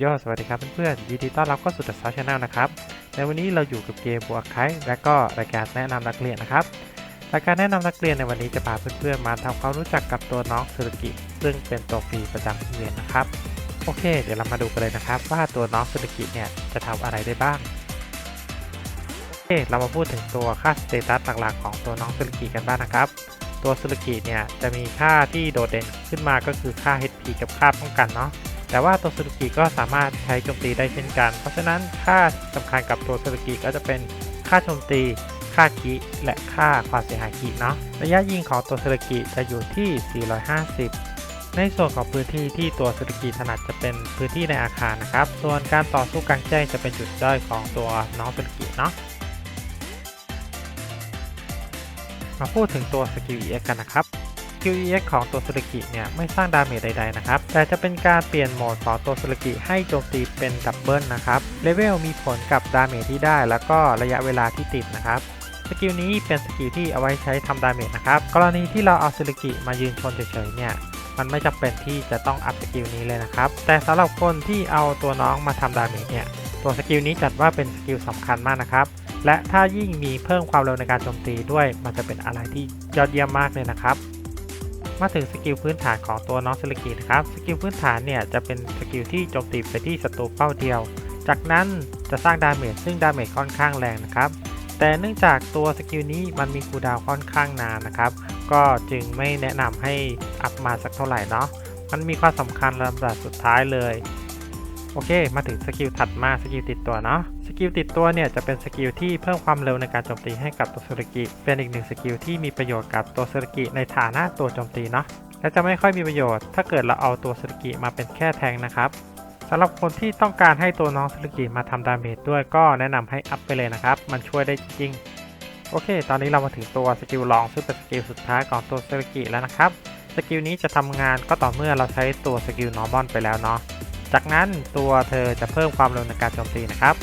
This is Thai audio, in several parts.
โยสวัสดีครับเพื่อนๆยินดีต้อนรับเข้าสู่ The Star Channel นะครับในวันนี้เราอยู่กับเกมบัวไคและก็รายการแนะนำนักเรียนนะครับรายการแนะนำนักเรียนในวันนี้จะพาเพื่อนๆมาทำความรู้จักกับตัวน้องสุรกิซึ่งเป็นตัวฟรีประจำโรงเรียนนะครับโอเค เดี๋ยวเรามาดูกันเลยนะครับ ว่าตัวน้องสุรกิเนี่ยจะทำอะไรได้บ้างโอเคเรามาพูดถึงตัวค่าสเตตัสหลักๆของตัวน้องสุรกิกันบ้างนะครับตัวสุรกิเนี่ยจะมีค่าที่โดดเด่นขึ้นมาก็คือค่า HP กับค่าป้องกันเนาะ แต่ว่าตัวสุรกิก็สามารถใช้โจมตีได้เช่นกัน เพราะฉะนั้นค่าสำคัญกับตัวสุรกิก็จะเป็นค่าโจมตี ค่าคิและค่าความเสียหายคิเนาะ ระยะยิงของตัวสุรกิจะอยู่ที่ 450ในส่วนของพื้นที่ที่ตัวสุรกิถนัดจะเป็นพื้นที่ในอาคารนะครับ ส่วนการต่อสู้กลางแจ้งจะเป็นจุดด้อยของตัวน้องสุรกิเนาะ มาพูดถึงตัวสกิล EX กันนะครับ สกิล EX ของตัวสุรกิเนี่ยไม่สร้างดาเมจใดๆนะครับ แต่จะเป็นการเปลี่ยนโหมดของตัวสุรกิให้โจมตีเป็นดับเบิลนะครับ เลเวลมีผลกับดาเมจที่ได้ แล้วก็ระยะเวลาที่ติดนะครับสกิลนี้เป็นสกิลที่เอาไว้ใช้ทำดาเมจนะครับ กรณีที่เราเอาสุรกิมายืนชนเฉยๆเนี่ย มันไม่จำเป็นที่จะต้องอัพสกิลนี้เลยนะครับ แต่สำหรับคนที่เอาตัวน้องมาทำดาเมจเนี่ย ตัวสกิลนี้จัดว่าเป็นสกิลสำคัญมากนะครับ และถ้ายิ่งมีเพิ่มความเร็วในการโจมตีด้วย มันจะเป็นอะไรที่ยอดเยี่ยมมากเลยนะครับ มาถึงสกิลพื้นฐานของตัวน้องสลิกินะครับ สกิลพื้นฐานเนี่ยจะเป็นสกิลที่โจมตีไปที่ศัตรูเป้าเดียว จากนั้นจะสร้างดาเมจซึ่งดาเมจค่อนข้างแรงนะครับ แต่เนื่องจากตัวสกิลนี้มันมีคูดาวค่อนข้างนานนะครับ ก็จึงไม่แนะนำให้อัพมาสักเท่าไหร่เนาะ มันมีความสำคัญลำดับสุดท้ายเลย โอเค มาถึงสกิลถัดมาสกิลติดตัวเนาะ กิลติดตัวเนี่ยจะเป็นสกิลที่เพิ่มความเร็วในการโจมตีให้กับตัวสุรกิ เป็นอีกหนึ่งสกิลที่มีประโยชน์กับตัวสุรกิในฐานะตัวโจมตีเนาะและจะไม่ค่อยมีประโยชน์ ถ้าเกิดเราเอาตัวสุรกิมาเป็นแค่แทงนะครับสำหรับคนที่ต้องการให้ตัวน้องสุรกิมาทำดาเมจด้วยก็แนะนำให้อัพไปเลยนะครับ มันช่วยได้จริงโอเค ตอนนี้เรามาถึงตัวสกิลลองซึ่งเป็นสกิลสุดท้ายของตัวสุรกิแล้วนะครับ สกิลนี้จะทำงานก็ต่อเมื่อเราใช้ตัวสกิลนอร์มอนไปแล้วเนาะ จากนั้นตัวเธอจะเพิ่มความเร็วในการโจมตีนะครับ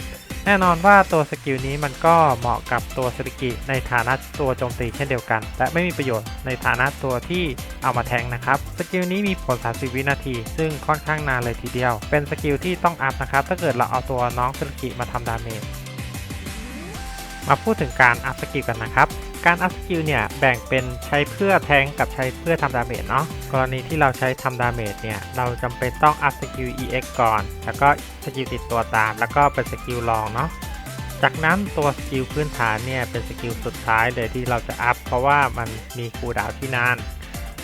แน่นอนว่าตัวสกิลนี้มันก็เหมาะกับตัวสกิในฐานะตัวโจมตีเช่นเดียวกัน และไม่มีประโยชน์ในฐานะตัวที่เอามาแทงนะครับ สกิลนี้มีผล 30 วินาที ซึ่งค่อนข้างนานเลยทีเดียว เป็นสกิลที่ต้องอัพนะครับ ถ้าเกิดเราเอาตัวน้องสกิมาทำดาเมจมาพูดถึงการอัพสกิลกันนะครับ การอัพสกิลเนี่ยแบ่งเป็นใช้เพื่อแทงกับใช้เพื่อทำดาเมจเนาะกรณีที่เราใช้ทำดาเมจเนี่ยเราจำเป็นต้องอัพสกิล EX ก่อน แล้วก็สกิลติดตัวตาม แล้วก็เป็นสกิลรองเนาะจากนั้นตัวสกิลพื้นฐานเนี่ยเป็นสกิลสุดท้ายเลยที่เราจะอัพเพราะว่ามันมีคูดาวที่นาน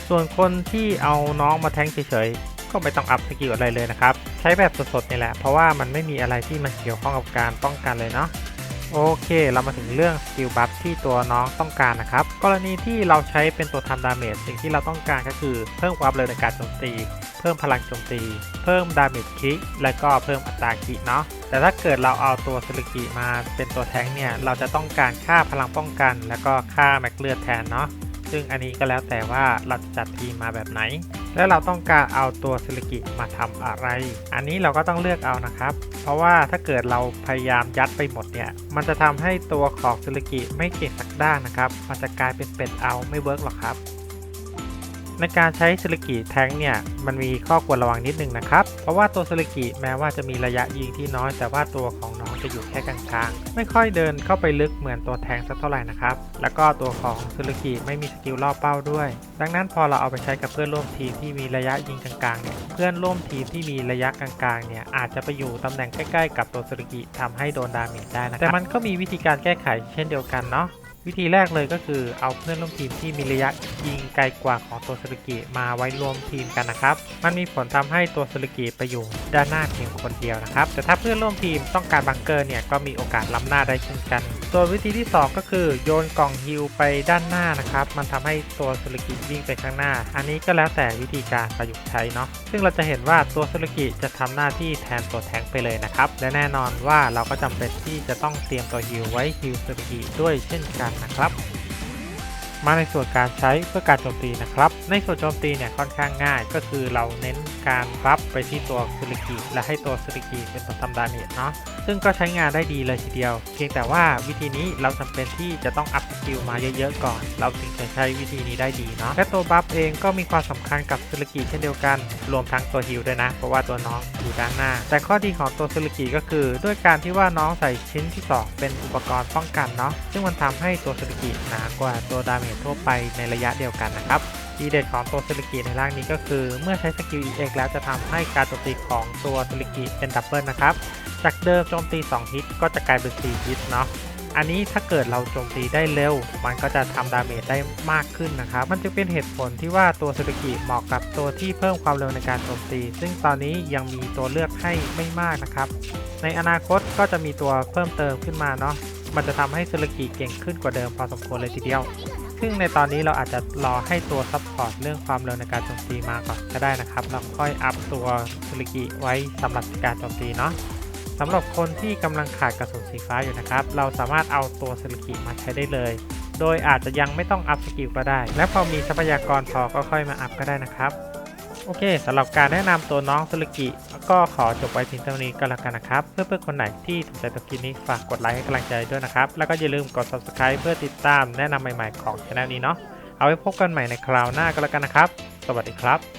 ส่วนคนที่เอาน้องมาแทงเฉยๆก็ไม่ต้องอัพสกิลอะไรเลยนะครับ ใช้แบบสดๆนี่แหละเพราะว่ามันไม่มีอะไรที่มันเกี่ยวข้องกับการป้องกันเลยเนาะ โอเค เรามาถึงเรื่องสกิลบัฟที่ตัวน้องต้องการนะครับ กรณีที่เราใช้เป็นตัวทำดาเมจสิ่งที่เราต้องการก็คือเพิ่มความเร็วในการโจมตี เพิ่มพลังโจมตี เพิ่มดาเมจคิกและก็เพิ่มอัตราคิเนาะแต่ถ้าเกิดเราเอาตัวสลิกิมาเป็นตัวแทงเนี่ยเราจะต้องการค่าพลังป้องกัน แล้วก็ค่าแม็กเลือดแทนเนาะซึ่งอันนี้ก็แล้วแต่ว่าเราจะจัดทีมมาแบบไหน แล้วเราต้องการเอาตัวซิลิกิมาทำอะไร อันนี้เราก็ต้องเลือกเอานะครับ เพราะว่าถ้าเกิดเราพยายามยัดไปหมดเนี่ย มันจะทำให้ตัวของซิลิกิไม่เก่งสักด้านนะครับ มันจะกลายเป็นเป็ดเอาไม่เวิร์กหรอกครับ ในการใช้ซิลิกิแท้งเนี่ยมันมีข้อควรระวังนิดนึงนะครับ เพราะว่าตัวซิลิกิแม้ว่าจะมีระยะยิงที่น้อย แต่ว่าตัวของน้องจะอยู่แค่กลางๆ ไม่ค่อยเดินเข้าไปลึกเหมือนตัวแท้งสักเท่าไหร่นะครับ แล้วก็ตัวของซิลิกิไม่มีสกิลล่อเป้าด้วย ดังนั้นพอเราเอาไปใช้กับเพื่อนร่วมทีมที่มีระยะยิงกลางๆเนี่ยเพื่อนร่วมทีมที่มีระยะกลางๆเนี่ยอาจจะไปอยู่ตำแหน่งใกล้ๆ กับตัวซิลิกิทำให้โดนดาเมจได้นะครับแต่มันก็มีวิธีการแก้ไขเช่นเดียวกันเนาะ วิธีแรกเลยก็คือเอาเพื่อนร่วมทีมที่มีระยะยิงไกลกว่าของตัวสลิกิมาไว้รวมทีมกันนะครับ มันมีผลทำให้ตัวสลิกิไปอยู่ด้านหน้าเพียงคนเดียวนะครับ แต่ถ้าเพื่อนร่วมทีมต้องการบังเกอร์เนี่ยก็มีโอกาสล้ำหน้าได้เช่นกัน ส่วนวิธีที่ 2 ก็คือโยนกล่องฮิลไปด้านหน้านะครับ มันทำให้ตัวสลิกิวิ่งไปข้างหน้า อันนี้ก็แล้วแต่วิธีการประยุกต์ใช้เนาะ ซึ่งเราจะเห็นว่าตัวสลิกิจะทำหน้าที่แทนตัวแทงไปเลยนะครับ และแน่นอนว่าเราก็จำเป็นที่จะต้องเตรียมตัวฮิลไว้ฮิลสลิกิด้วยเช่นกันนะครับ มาในส่วนการใช้เพื่อการโจมตีนะครับ ในส่วนโจมตีเนี่ยค่อนข้างง่าย ก็คือเราเน้นการรับไปที่ตัวสุริกิและให้ตัวสุริกิเป็นตัวทำดาเมจเนาะซึ่งก็ใช้งานได้ดีเลยทีเดียว เพียงแต่ว่าวิธีนี้เราจำเป็นที่จะต้องอัพสกิลมาเยอะๆก่อน เราถึงจะใช้วิธีนี้ได้ดีเนาะและตัวบัฟเองก็มีความสำคัญกับสุริกิเช่นเดียวกัน รวมทั้งตัวฮิลด้วยนะ เพราะว่าตัวน้องอยู่ด้านหน้า แต่ข้อดีของตัวสุริกิก็คือ ด้วยการที่ว่าน้องใส่ชิ้นที่สองเป็นอุปกรณ์ป้องกันเนาะซึ่งมันทำให้ตัวสุริกิหนากว่าตัวดาเมจทั่วไปในระยะเดียวกันนะครับทีเด็ดของตัวซิลิกิในร่างนี้ก็คือ เมื่อใช้สกิล EX แล้วจะทำให้การโจมตีของตัวซิลิกิเป็นดับเบิลนะครับ จากเดิมโจมตี 2 ฮิตก็จะกลายเป็น 4 ฮิตเนาะอันนี้ถ้าเกิดเราโจมตีได้เร็ว มันก็จะทำดาเมจได้มากขึ้นนะครับ มันจะเป็นเหตุผลที่ว่าตัวซิลิกิเหมาะกับตัวที่เพิ่มความเร็วในการโจมตี ซึ่งตอนนี้ยังมีตัวเลือกให้ไม่มากนะครับ ในอนาคตก็จะมีตัวเพิ่มเติมขึ้นมาเนาะมันจะทำให้ซิลิกิเก่งขึ้นกว่าเดิมพอสมควรเลยทีเดียว ซึ่งในตอนนี้เราอาจจะรอให้ตัวซัพพอร์ตเรื่องความเร็วในการโจมตีมาก่อนก็ได้นะครับ เราค่อยอัพตัวสุริกิไว้สำหรับการโจมตีเนาะสำหรับคนที่กำลังขาดกระสุนสีฟ้าอยู่นะครับ เราสามารถเอาตัวสุริกิมาใช้ได้เลย โดยอาจจะยังไม่ต้องอัพสกิลก็ได้ และพอมีทรัพยากรพอก็ค่อยมาอัพก็ได้นะครับ โอเคสำหรับการแนะนำตัวน้องสุริกิก็ขอจบไว้เพียงเท่านี้ก็แล้วกันนะครับ เพื่อเพื่อนคนไหนที่ถูกใจตัวคลิปนี้ฝากกดไลค์ให้กำลังใจด้วยนะครับ แล้วก็อย่าลืมกด subscribe เพื่อติดตามแนะนำใหม่ๆของช anel นี้เนาะเอาไว้พบกันใหม่ในคราวหน้าก็แล้วกันนะครับ สวัสดีครับ